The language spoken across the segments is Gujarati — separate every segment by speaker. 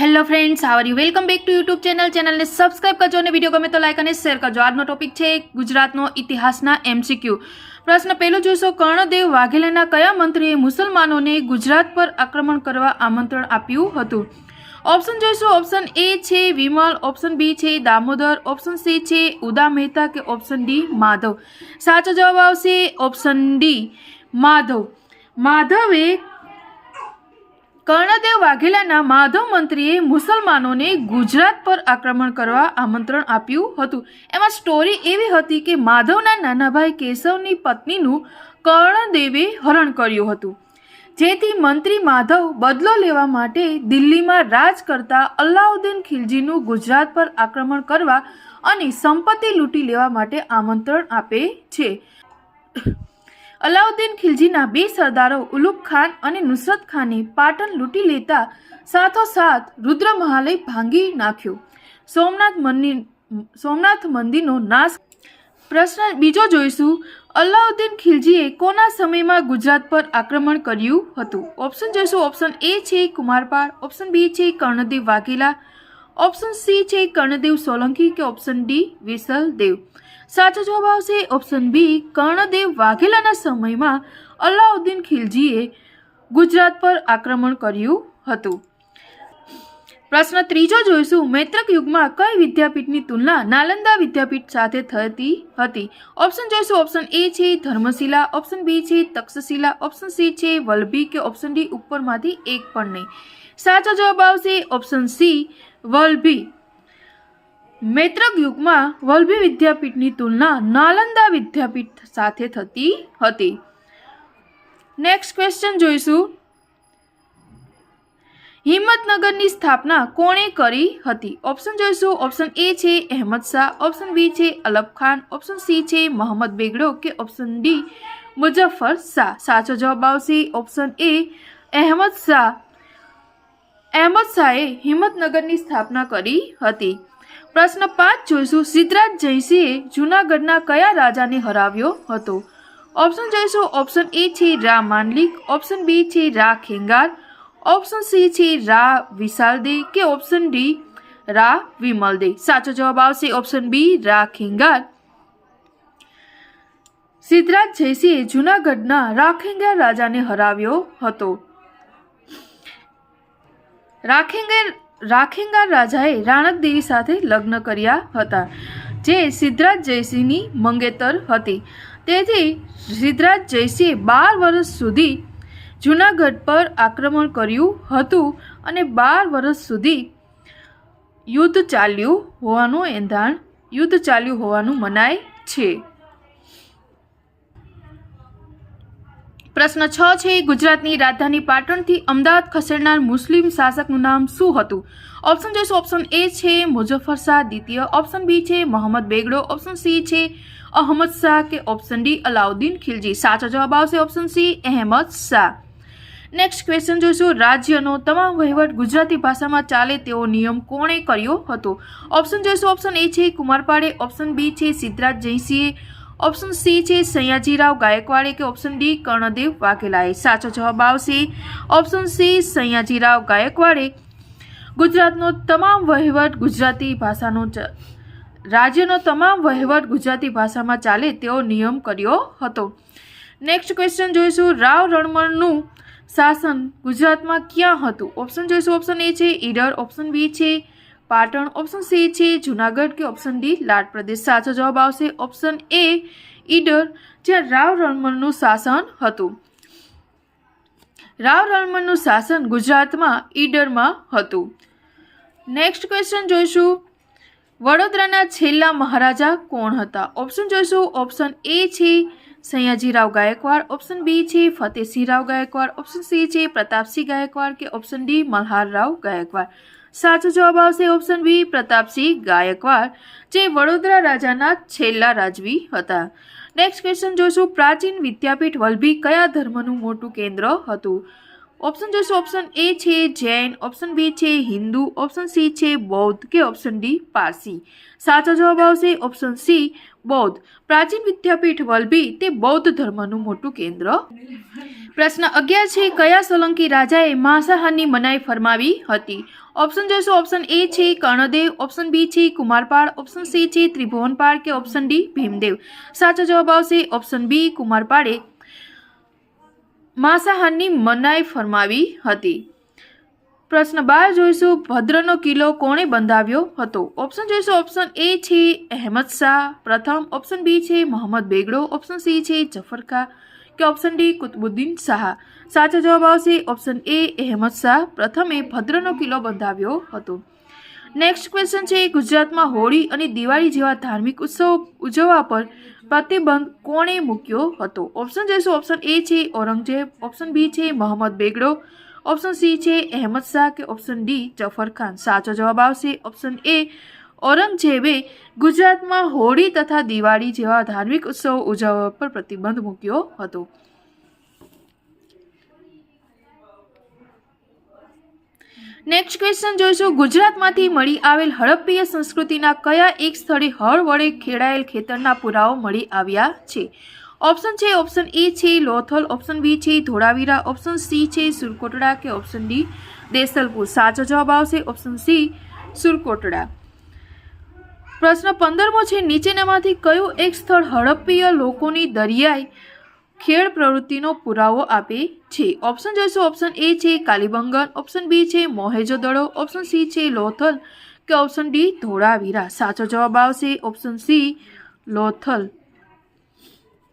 Speaker 1: Hello friends our you welcome back to YouTube channel ચેનલને સબસ્ક્રાઇબ કરજો અને વીડિયો ગમે તો લાઈક અને શેર કરજો. આજનો ટોપિક છે ગુજરાતનો ઇતિહાસના એમસીક્યુ પ્રશ્ન પહેલો જોશો, કર્ણદેવ વાઘેલાના કયા મંત્રીએ મુસલમાનોને ગુજરાત પર આક્રમણ કરવા આમંત્રણ આપ્યું હતું? ઓપ્શન જોઈશું ઓપ્શન એ છે વિમલ ઓપ્શન બી છે દામોદર ઓપ્શન સી છે ઉદા મહેતા કે ઓપ્શન ડી માધવ? સાચો જવાબ આવશે ઓપ્શન ડી માધવ. માધવે કર્ણદેવ વાઘેલાના માધવ મંત્રીએ મુસલમાનોને ગુજરાત પર આક્રમણ કરવા આમંત્રણ આપ્યું હતું. એમાં સ્ટોરી એવી હતી કે માધવના નાના ભાઈ કેશવની પત્નીનું કર્ણદેવે હરણ કર્યું હતું. જેથી મંત્રી માધવ બદલો લેવા માટે દિલ્હીમાં રાજ કરતા અલ્લાઉદ્દીન ખિલજીનું ગુજરાત પર આક્રમણ કરવા અને સંપત્તિ લૂંટી લેવા માટે આમંત્રણ આપે છે. અલાઉદ્દીન ખિલજીના બે સરદારો ઉલુક ખાન અને નુસરત ખાને પાટણ લૂંટી લેતા સાથોસાથ રુદ્ર મહાલય ભાંગી નાખ્યો. સોમનાથ મંદિર, સોમનાથ મંદિરનો નાશ. પ્રશ્ન બીજો જોઈશું, અલાઉદ્દીન ખિલજીએ કોના સમયમાં ગુજરાત પર આક્રમણ કર્યું હતું? ઓપ્શન જોઈશું, ઓપ્શન એ છે કુમારપાળ, ઓપ્શન બી છે કર્ણદેવ વાઘેલા, ઓપ્શન સી છે કર્ણદેવ સોલંકી કે ઓપ્શન ડી વિસલદેવ. સાચો જવાબ આવશે ઓપ્શન બી કર્ણદેવ વાઘેલાના સમયમાં અલાઉદ્દીન ખિલજીએ ગુજરાત પર આક્રમણ કર્યું હતું. પ્રશ્ન ત્રીજો જોઈશું, મૈત્રક યુગમાં કઈ વિદ્યાપીઠની તુલના નાલંદા વિદ્યાપીઠ સાથે થતી હતી? ઓપ્શન જોઈશું ઓપ્શન એ છે ધર્મશિલા ઓપ્શન બી છે તક્ષશિલા ઓપ્શન સી છે વલભી કે ઓપ્શન ડી ઉપરમાંથી એક પણ નહીં? સાચો જવાબ આવશે ઓપ્શન સી વલ્લભી મૈત્રક યુગમાં વલ્લભી વિદ્યાપીઠની તુલના નાલંદા વિદ્યાપીઠ સાથે થતી હતી. નેક્સ્ટ ક્વેશ્ચન જોઈશું. હિંમતનગરની સ્થાપના કોણે કરી હતી? ઓપ્શન જોઈશું. ઓપ્શન એ છે અહેમદ શાહ ઓપ્શન બી છે અલબ ખાન ઓપ્શન સી છે મોહમ્મદ બેગડો કે ઓપ્શન ડી મુઝફ્ફર શાહ? સાચો જવાબ આવશે ઓપ્શન એ અહેમદ શાહ. અહેમદ શાહે હિંમતનગરની સ્થાપના કરી હતી. પ્રશ્ન પાંચ જોઈશું. સિદ્ધરાજ જયસિંહે જૂનાગઢના કયા રાજાને હરાવ્યો હતો? ઓપ્શન જોઈશું. ઓપ્શન એ છે રા માંડલિક. ઓપ્શન બી છે રા ખેંગાર. ઓપ્શન સી છે રા વિશાલદે કે ઓપ્શન ડી રા વિમલદે? સાચો જવાબ આવશે ઓપ્શન બી રા ખેંગાર. સિદ્ધરાજ જયસિંહે જૂનાગઢના રાખેંગાર રાજાને હરાવ્યો હતો. રાખેંગાર રાખેંગાર રાજાએ રાણકદેવી સાથે લગ્ન કર્યા હતા, જે સિદ્ધરાજ જયસિંહની મંગેતર હતી. તેથી સિદ્ધરાજ જયસિંહે બાર વર્ષ સુધી જૂનાગઢ પર આક્રમણ કર્યું હતું અને બાર વર્ષ સુધી યુદ્ધ ચાલ્યું હોવાનું એંધાણ, યુદ્ધ ચાલ્યું હોવાનું મનાય છે. પ્રશ્ન છ છે, ગુજરાતની રાજધાની પાટણથી અમદાવાદ ખસેડનાર મુસ્લિમ શાસકનું નામ શું હતું? ઓપ્શન જોઈશું. ઓપ્શન એ છે, મુઝફ્ફર શાહ. દ્વિતીય ઓપ્શન બી છે, મોહમ્મદ બેગડો. ઓપ્શન સી છે, અહમદ શાહ કે ઓપ્શન ડી અલાઉદ્દીન ખિલજી. સાચો જવાબ આવશે option C Ahmed Shah. Next question જોઈશું. રાજ્યનો તમામ વહીવટ ગુજરાતી ભાષામાં ચાલે તેવો નિયમ કોણે કર્યો હતો? ઓપ્શન જોઈશું. ઓપ્શન એ છે, કુમારપાડે. ઓપ્શન બી છે, સિદ્ધરાજ જયસિંહે ઓપ્શન સી છે સયાજીરાવ ગાયકવાડે કે ઓપ્શન ડી કર્ણદેવ વાઘેલાએ? સાચો જવાબ આવશે ઓપ્શન સી સયાજીરાવ ગાયકવાડે. ગુજરાતનો તમામ વહીવટ ગુજરાતી ભાષાનો રાજ્યનો તમામ વહીવટ ગુજરાતી ભાષામાં ચાલે તેવો નિયમ કર્યો હતો. નેક્સ્ટ ક્વેશ્ચન જોઈશું. રાવ રણમણનું શાસન ગુજરાતમાં ક્યાં હતું? ઓપ્શન જોઈશું. ઓપ્શન એ છે ઈડર. ઓપ્શન બી છે પાટણ ઓપ્શન સી છે, જુનાગઢ કે ઓપ્શન ડી લાટ પ્રદેશ. સાચો જવાબ આવશે ઓપ્શન એ ઈડર, જ્યાં રાવ રણમનનું શાસન હતું. રાવ રણમનનું શાસન ગુજરાતમાં ઈડરમાં હતું. નેક્સ્ટ ક્વેશ્ચન જોઈશું. વડોદરાના છેલ્લા મહારાજા કોણ હતા? ઓપ્શન જોઈશું. ઓપ્શન એ છે, સયાજીરાવ ગાયકવાડ. ઓપ્શન બી છે ફતેહસિંહરાવ ગાયકવાડ. ઓપ્શન સી છે, પ્રતાપસિંહ ગાયકવાડ. કે ઓપ્શન ડી મલ્હારરાવ ગાયકવાડ? સાચો જવાબ આવશે ઓપ્શન બી, પ્રતાપસિંહ ગાયકવાડ, જે વડોદરા રાજાના છેલ્લા રાજવી હતા. નેક્સ્ટ ક્વેશ્ચન જોઈશું પ્રાચીન વિદ્યાપીઠ વલભી કયા ધર્મનું મોટું કેન્દ્ર હતું? ઓપ્શન જોઈશું ઓપ્શન એ છે જૈન ઓપ્શન બી છે હિન્દુ ઓપ્શન સી છે બૌદ્ધ કે ઓપ્શન ડી પારસી? સાચો જવાબ આવશે ઓપ્શન સી બૌદ્ધ. પ્રાચીન વિદ્યાપીઠ વલભી તે બૌદ્ધ ધર્મનું મોટું કેન્દ્ર પ્રશ્ન અગિયાર છે, કયા સોલંકી રાજાએ માંસાહારની મનાઈ ફરમાવી હતી? ઓપ્શન જોઈશું ઓપ્શન એ છે, કર્ણદેવ. ઓપ્શન બી છે, કુમારપાળ. ઓપ્શન સી છે, ત્રિભુવનપાળ કે ઓપ્શન ડી ભીમદેવ. સાચો જવાબ આવશે ઓપ્શન બી કુમારપાળે માંસાહારની મનાઈ ફરમાવી હતી. પ્રશ્ન બાર જોઈશું, ભદ્રનો કિલ્લો કોણે બંધાવ્યો હતો? ઓપ્શન જોઈશું ઓપ્શન એ છે, અહેમદ શાહ પ્રથમ. ઓપ્શન બી છે, મોહમ્મદ બેગડો. ઓપ્શન સી છે જફર કે ઓપ્શન ડી કુતબુદ્દીન શાહ. સાચો જવાબ આવશે ઓપ્શન એ અહેમદ શાહ. પ્રથમે ભદ્રનો કિલ્લો બંધાવ્યો હતો. નેક્સ્ટ ક્વેશ્ચન છે, ગુજરાતમાં હોળી અને દિવાળી જેવા ધાર્મિક ઉત્સવ ઉજવવા પર પ્રતિબંધ કોણે મૂક્યો હતો? ઓપ્શન જોઈશું ઓપ્શન એ છે, ઔરંગઝેબ. ઓપ્શન બી છે, મોહમ્મદ બેગડો. ઓપ્શન સી છે, અહેમદ શાહ. કે ઓપ્શન ડી જફર ખાન. સાચો જવાબ આવશે ઓપ્શન એ ઔરંગઝેબે ગુજરાતમાં હોળી તથા દિવાળી જેવા ધાર્મિક ઉત્સવો ઉજવવા પર પ્રતિબંધ મૂક્યો હતો. નેક્સ્ટ ક્વેશ્ચન જોઈશું. ગુજરાતમાંથી મળી આવેલ હડપ્પીય સંસ્કૃતિના કયા એક સ્થળે હળ વડે ખેડાયેલ ખેતરના પુરાવો મળી આવ્યા છે? ઓપ્શન છે ઓપ્શન એ છે, લોથલ. ઓપ્શન બી છે, ધોળાવીરા. ઓપ્શન સી છે, સુરકોટડા કે ઓપ્શન ડી દેસલપુર. સાચો જવાબ આવશે ઓપ્શન સી સુરકોટડા. પ્રશ્ન પંદરમો છે, નીચેનામાંથી કયું એક સ્થળ હડપ્પીય લોકોની દરિયાઈ ખેડ પ્રવૃત્તિનો પુરાવો આપે છે? ઓપ્શન જોઈશું. ઓપ્શન એ છે, કાલીબંગન. ઓપ્શન બી છે મોહેજોદડો ઓપ્શન સી છે, લોથલ કે ઓપ્શન ડી ધોળાવીરા? સાચો જવાબ આવશે ઓપ્શન સી લોથલ.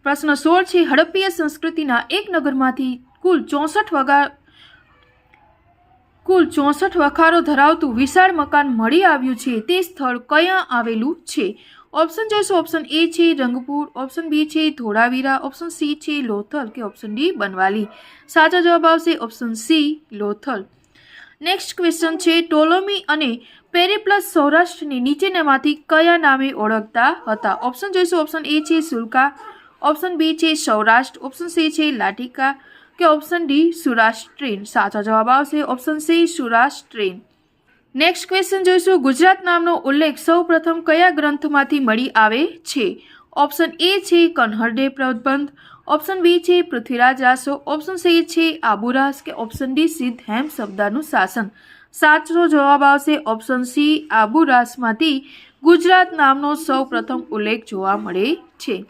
Speaker 1: પ્રશ્ન સોળ છે, હડપ્પીય સંસ્કૃતિના એક નગરમાંથી કુલ ચોસઠ વગા કુલ ચોસઠ વખારો ધરાવતું વિશાળ મકાન મળી આવ્યું છે. તે સ્થળ ક્યાં આવેલું છે? ઓપ્શન જોઈશું. ઓપ્શન એ છે રંગપુર. ઓપ્શન બી છે ધોળાવીરા. ઓપ્શન સી છે લોથલ કે ઓપ્શન ડી બનવાલી. સાચો જવાબ આવશે option C Lothal. Next question છે ટોલોમી અને પેરેપ્લસ સૌરાષ્ટ્રની નીચેનામાંથી કયા નામે ઓળખતા હતા? ઓપ્શન જોઈશું. ઓપ્શન એ છે સુલકા. ઓપ્શન બી છે સૌરાષ્ટ્ર. ઓપ્શન સી છે લાઠીકા કે ઓપ્શન ડી સુરાષ્ટ્રીન સાચો જવાબ આવશે option C Syrastrene next question જોઈશું. ગુજરાત નામનો ઉલ્લેખ સૌ પ્રથમ કયા ગ્રંથમાંથી મળી આવે છે? ઓપ્શન એ છે કન્હરડે પ્રબંધ. ઓપ્શન બી છે, પૃથ્વીરાજ રાસો ઓપ્શન સી છે આબુરાસ કે ઓપ્શન ડી સિદ્ધ હેમ શબ્દાનું શાસન. સાચો જવાબ આવશે ઓપ્શન સી આબુરાસમાંથી ગુજરાત નામનો સૌ પ્રથમ ઉલ્લેખ જોવા મળે છે.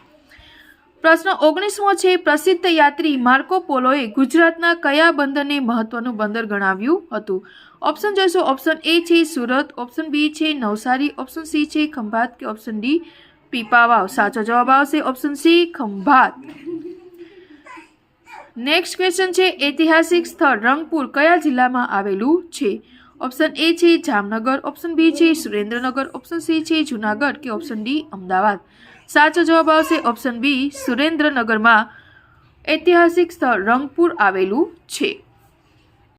Speaker 1: પ્રશ્ન ઓગણીસમો છે, પ્રસિદ્ધ યાત્રી માર્કો પોલોએ ગુજરાતના કયા બંદરને મહત્વનું બંદર ગણાવ્યું હતું? ઓપ્શન જોઈશું. ઓપ્શન એ છે, સુરત. ઓપ્શન બી છે, નવસારી. ઓપ્શન સી છે, ખંભાત કે ઓપ્શન ડી પીપાવાવ? સાચો જવાબ આવશે option C Khambhat. Next question છે, ઐતિહાસિક સ્થળ રંગપુર કયા જિલ્લામાં આવેલું છે? ઓપ્શન એ છે, જામનગર. ઓપ્શન બી છે, સુરેન્દ્રનગર. ઓપ્શન સી છે, જુનાગઢ કે ઓપ્શન ડી અમદાવાદ? સાચો જવાબ આવશે ઓપ્શન બી સુરેન્દ્રનગરમાં. ઐતિહાસિક સ્થળ રંગપુર આવેલું છે.